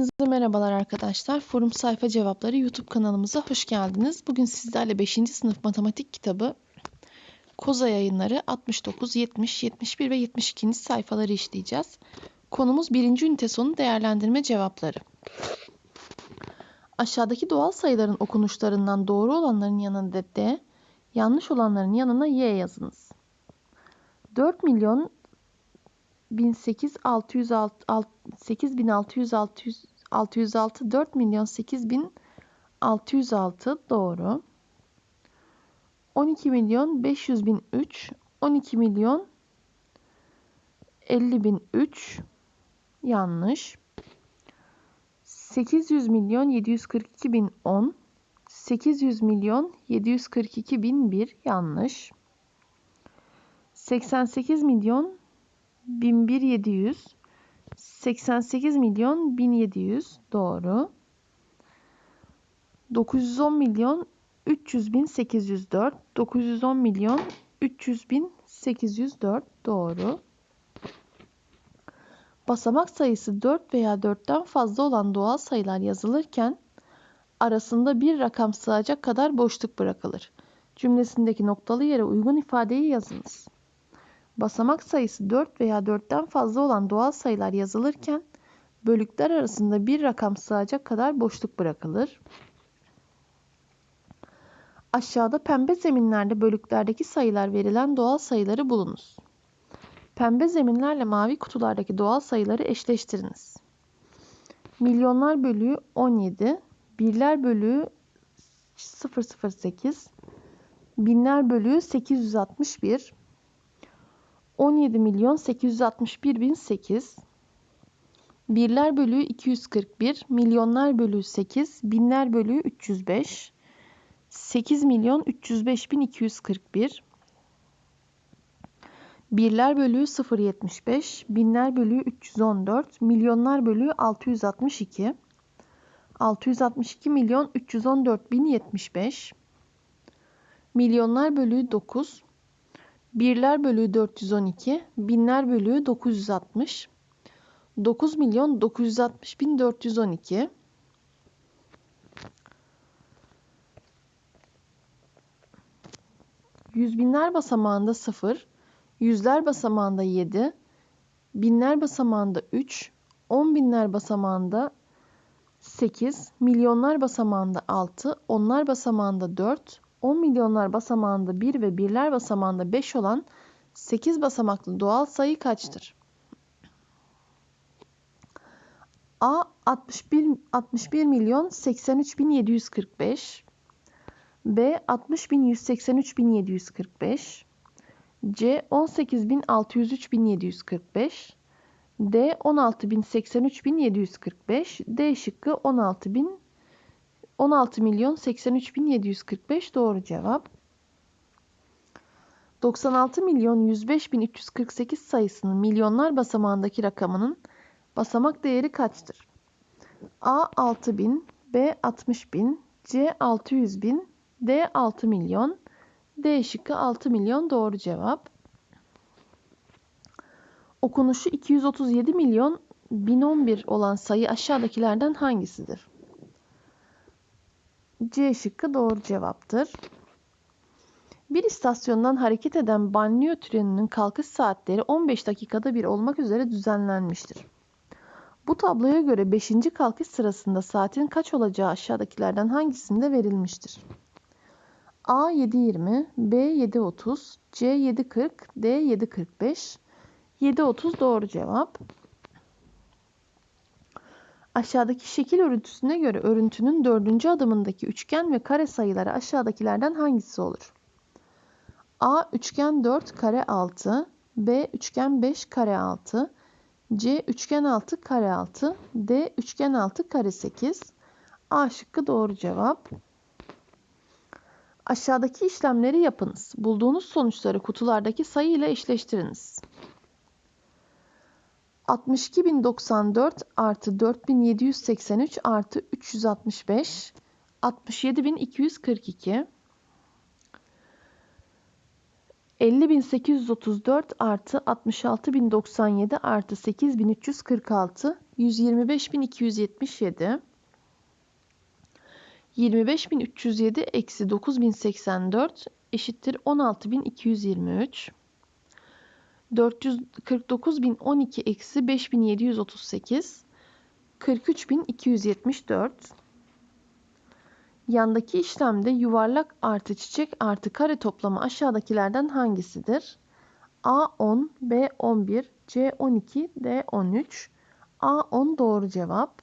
Hepinize merhabalar arkadaşlar. Forum Sayfa Cevapları YouTube kanalımıza hoş geldiniz. Bugün sizlerle 5. sınıf matematik kitabı Koza yayınları 69, 70, 71 ve 72. sayfaları işleyeceğiz. Konumuz 1. ünite sonu değerlendirme cevapları. Aşağıdaki doğal sayıların okunuşlarından doğru olanların yanında D, yanlış olanların yanına Y yazınız. 4 milyon 18606 8606 606 4 milyon 8606 doğru. 12 milyon 500 bin 3 12 milyon 50 bin 3 yanlış. 800 milyon 742 bin 10 800 milyon 742 bin 1 yanlış. 88 milyon 11700 88 milyon 1700 doğru. 910 milyon 300 bin 804 910 milyon 300 bin 804 doğru. Basamak sayısı 4 veya 4'ten fazla olan doğal sayılar yazılırken arasında bir rakam sığacak kadar boşluk bırakılır. Cümlesindeki noktalı yere uygun ifadeyi yazınız. Basamak sayısı 4 veya 4'ten fazla olan doğal sayılar yazılırken bölükler arasında bir rakam sığacak kadar boşluk bırakılır. Aşağıda pembe zeminlerde bölüklerdeki sayılar verilen doğal sayıları bulunuz. Pembe zeminlerle mavi kutulardaki doğal sayıları eşleştiriniz. Milyonlar bölüğü 17, birler bölüğü 008, binler bölüğü 861, 17 milyon 861 bin 8. Birler bölüğü 241, milyonlar bölüğü 8, binler bölüğü 305. 8 milyon 305 bin 241. Birler bölüğü 0.75, binler bölüğü 314, milyonlar bölüğü 662. 662 milyon 314 bin 75. Milyonlar bölüğü 9, Birler bölüğü 412, binler bölüğü 960, 9 milyon 960 bin 412, Yüz binler basamağında 0, yüzler basamağında 7, binler basamağında 3, on binler basamağında 8, milyonlar basamağında 6, onlar basamağında 4, 10 milyonlar basamağında 1 ve birler basamağında 5 olan 8 basamaklı doğal sayı kaçtır? A 61 61 milyon 83 bin 745 B 60 bin 183 bin 745 C 18 bin 603 bin 745 D 16 bin 83 bin 745 D şıkkı 16 bin 16 milyon 83 bin 745 doğru cevap. 96 milyon 105 bin 348 sayısının milyonlar basamağındaki rakamının basamak değeri kaçtır? A 6 bin, B 60 bin, C 600 bin, D 6 milyon, D şıkkı 6 milyon doğru cevap. Okunuşu 237 milyon 1011 olan sayı aşağıdakilerden hangisidir? C şıkkı doğru cevaptır. Bir istasyondan hareket eden banliyö treninin kalkış saatleri 15 dakikada bir olmak üzere düzenlenmiştir. Bu tabloya göre 5. kalkış sırasında saatin kaç olacağı aşağıdakilerden hangisinde verilmiştir? A 7.20, B 7.30, C 7.40, D 7.45. 7.30 doğru cevap. Aşağıdaki şekil örüntüsüne göre örüntünün dördüncü adımındaki üçgen ve kare sayıları aşağıdakilerden hangisi olur? A. Üçgen 4 kare 6 B. Üçgen 5 kare 6 C. Üçgen 6 kare 6 D. Üçgen 6 kare 8 A şıkkı doğru cevap. Aşağıdaki işlemleri yapınız. Bulduğunuz sonuçları kutulardaki sayı ile eşleştiriniz. 62.094 artı 4783 artı 365 67.242 50.834 artı 66.097 artı 8.346 125.277 25.307 eksi 9.084 eşittir 16.223 449.012 eksi 5.738 43.274 Yandaki işlemde yuvarlak artı çiçek artı kare toplamı aşağıdakilerden hangisidir? A10, B11, C12, D13. A10 doğru cevap.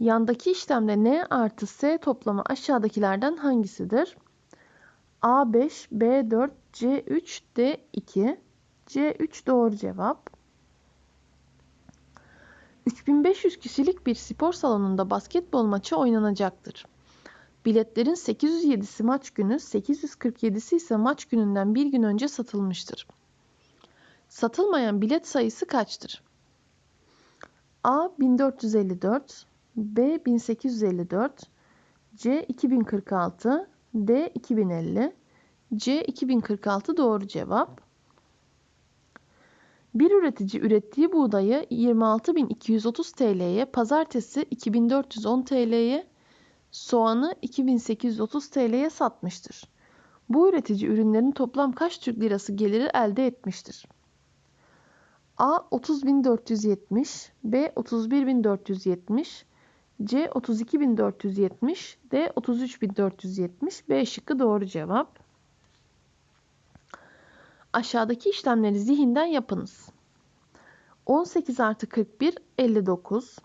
Yandaki işlemde N artı S toplamı aşağıdakilerden hangisidir? A5, B4, C3, D2. C3 doğru cevap. 3500 kişilik bir spor salonunda basketbol maçı oynanacaktır. Biletlerin 807'si maç günü, 847'si ise maç gününden bir gün önce satılmıştır. Satılmayan bilet sayısı kaçtır? A 1454, B 1854, C 2046, D 2050, C 2046 doğru cevap. Bir üretici ürettiği buğdayı 26.230 TL'ye, pazartesi 2410 TL'ye, soğanı 2830 TL'ye satmıştır. Bu üretici ürünlerin toplam kaç Türk lirası geliri elde etmiştir? A 30.470, B 31.470, C 32.470, D 33.470, B şıkkı doğru cevap. Aşağıdaki işlemleri zihinden yapınız. 18 artı 41 59.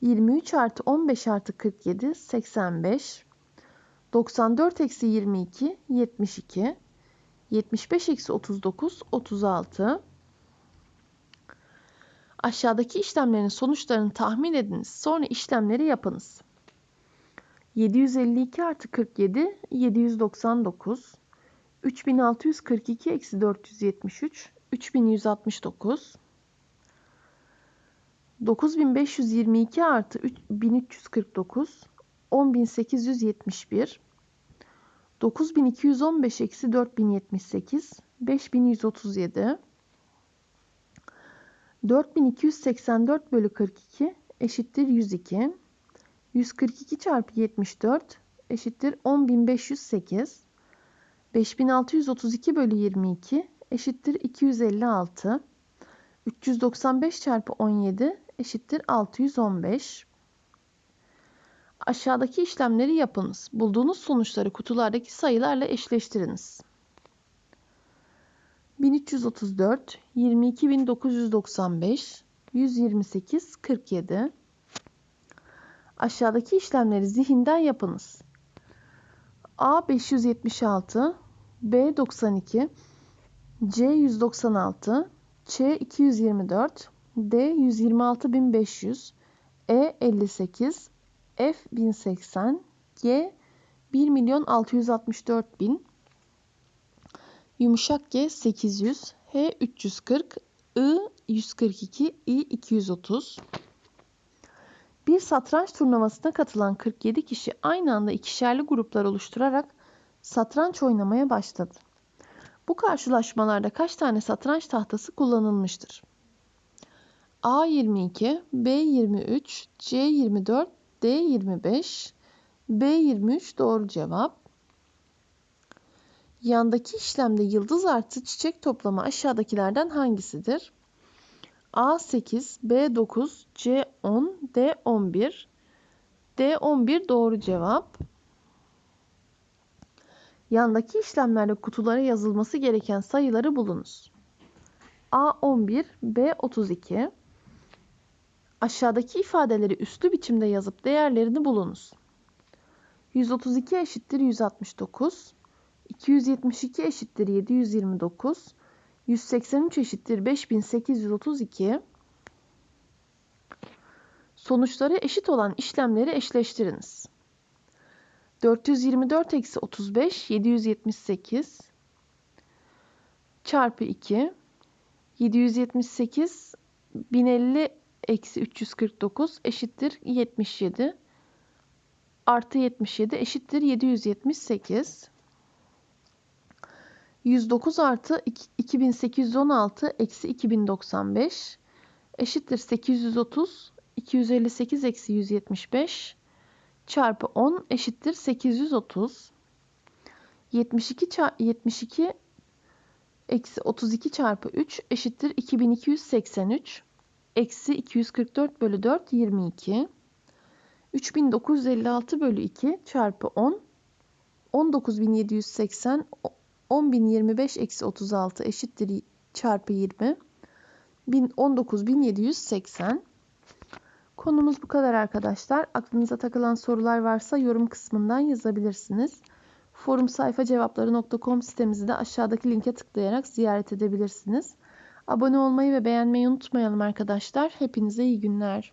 23 artı 15 artı 47 85. 94 eksi 22 72. 75 eksi 39 36. Aşağıdaki işlemlerin sonuçlarını tahmin ediniz. Sonra işlemleri yapınız. 752 artı 47 799. 3642 eksi 473 3169 9522 artı 1349 10871 9215 eksi 4078 5137 4284 bölü 42 eşittir 102 142 çarpı 74 eşittir 10508 5632 bölü 22 eşittir 256. 395 çarpı 17 eşittir 615. Aşağıdaki işlemleri yapınız. Bulduğunuz sonuçları kutulardaki sayılarla eşleştiriniz. 1334, 22995, 128, 47. Aşağıdaki işlemleri zihinden yapınız. A 576, B 92, C 196, Ç 224, D 126500, E 58, F 1080, G 1 milyon 664 bin, yumuşak G 800, H 340, I 142, I 230. Bir satranç turnuvasına katılan 47 kişi aynı anda ikişerli gruplar oluşturarak satranç oynamaya başladı. Bu karşılaşmalarda kaç tane satranç tahtası kullanılmıştır? A22, B23, C24, D25, B23 doğru cevap. Yandaki işlemde yıldız artı çiçek toplamı aşağıdakilerden hangisidir? A8, B9, C10, D11. D11 doğru cevap. Yandaki işlemlerde kutulara yazılması gereken sayıları bulunuz. A11, B32. Aşağıdaki ifadeleri üslü biçimde yazıp değerlerini bulunuz. 132 eşittir 169. 272 eşittir 729. 183 eşittir 5832. Sonuçları eşit olan işlemleri eşleştiriniz. 424 eksi 35 778 çarpı 2 778 1050 eksi 349 eşittir 77 artı 77 eşittir 778 109 artı 2816 eksi 2095 eşittir 830 258 eksi 175 çarpı 10 eşittir 830 72 72 eksi 32 çarpı 3 eşittir 2283 eksi 244 bölü 4 22 3956 bölü 2 çarpı 10 19780 10025 eksi 36 eşittir çarpı 20 19780 Konumuz bu kadar arkadaşlar. Aklınıza takılan sorular varsa yorum kısmından yazabilirsiniz. Forum sayfa cevapları.com sitemizi de aşağıdaki linke tıklayarak ziyaret edebilirsiniz. Abone olmayı ve beğenmeyi unutmayalım arkadaşlar. Hepinize iyi günler.